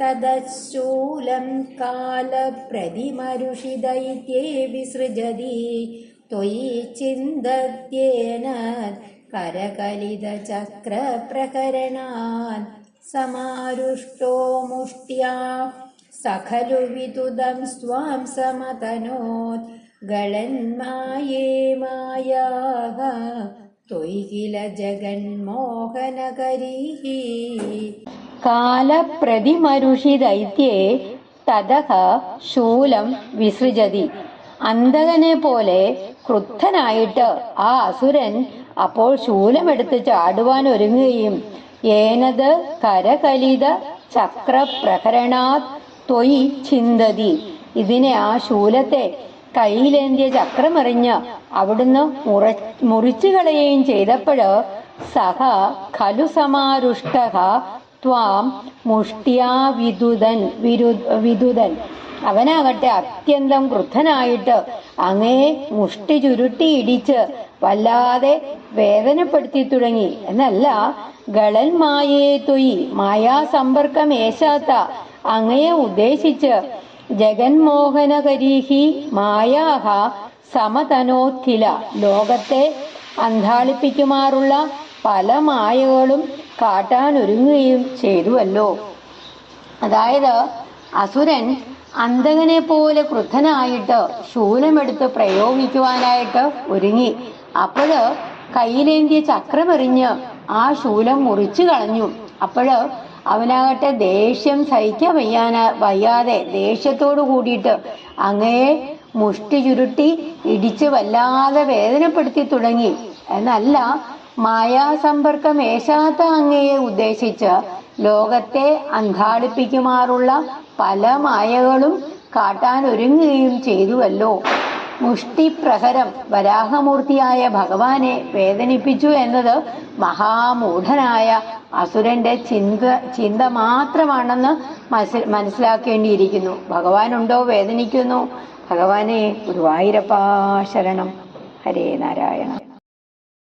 तदशूलं कालप्रतिमरुषिद विसृजति त्वयि चिन्तत्येन करकलितचक्रप्रकरणान् समारुष्टो मुष्ट्या स खलु विदुदं स्वां समतनोत् गळन्माये मायाः त्वयि किल जगन्मोहनकरीः കാലപ്രതിമരുഷി ദൈത്യേ തതഹ ശൂലം വിസൃജതി. അന്തകനെ പോലെ ക്രുദ്ധനായിട്ട് ആ അസുരൻ അപ്പോൾ ശൂലമെടുത്ത് ചാടുവാൻ ഒരുങ്ങുകയും ഏനത് കരകലിത ചക്രപ്രഹരണാത് ത്വയി ചിന്തതി. ഇതിനെ ആ ശൂലത്തെ കയ്യിലേന്തിയ ചക്രമെറിഞ്ഞ് അവിടുന്ന് മുറ മുറിച്ചു കളയുകയും ചെയ്തപ്പോഴ് സഹ ഖലു സമാരുഷ്ട ത്വാം മുഷ്ടിയാ വിദുതൻ വിരു വിദുതൻ. അവനാകട്ടെ അത്യന്തം ക്രുദ്ധനായിട്ട് അങ്ങേ മുഷ്ടി ചുരുട്ടി ഇടിച്ച് വല്ലാതെ വേദനപ്പെടുത്തി തുടങ്ങി. എന്നല്ല ഗളൻ മായേ തൊയി മായാസമ്പർക്കം ഏശാത്ത അങ്ങയെ ഉദ്ദേശിച്ച് ജഗന്മോഹനകരീഹി മായാഹ സമതനോത്തില ലോകത്തെ അന്ധാളിപ്പിക്കുമാറുള്ള പല മായകളും കാട്ടാൻ ഒരുങ്ങുകയും ചെയ്തുവല്ലോ. അതായത് അസുരൻ അന്തകനെ പോലെ ക്രുദ്ധനായിട്ട് ശൂലമെടുത്ത് പ്രയോഗിക്കുവാനായിട്ട് ഒരുങ്ങി. അപ്പോഴ് കയ്യിലേന്തിയ ചക്രമെറിഞ്ഞ് ആ ശൂലം മുറിച്ചു കളഞ്ഞു. അപ്പോഴ് അവനാകട്ടെ ദേഷ്യം സഹിക്കാൻ വയ്യാന വയ്യാതെ ദേഷ്യത്തോടു കൂടിയിട്ട് അങ്ങയെ മുഷ്ടി ചുരുട്ടി ഇടിച്ച് വല്ലാതെ വേദനപ്പെടുത്തി തുടങ്ങി. എന്നല്ല മായാസമ്പർക്കം ഏശാത്ത അങ്ങയെ ഉദ്ദേശിച്ച് ലോകത്തെ അങ്കാളിപ്പിക്കുമാറുള്ള പല മായകളും കാട്ടാൻ ഒരുങ്ങുകയും ചെയ്തുവല്ലോ. മുഷ്ടിപ്രഹരം വരാഹമൂർത്തിയായ ഭഗവാനെ വേദനിപ്പിച്ചു എന്നത് മഹാമൂഢനായ അസുരന്റെ ചിന്ത ചിന്ത മാത്രമാണെന്ന് മനസ്സി മനസ്സിലാക്കേണ്ടിയിരിക്കുന്നു. ഭഗവാനുണ്ടോ? വേദനിക്കുന്നു. ഭഗവാനെ ഗുരുവായൂരപ്പാ ശരണം. ഹരേ നാരായണ.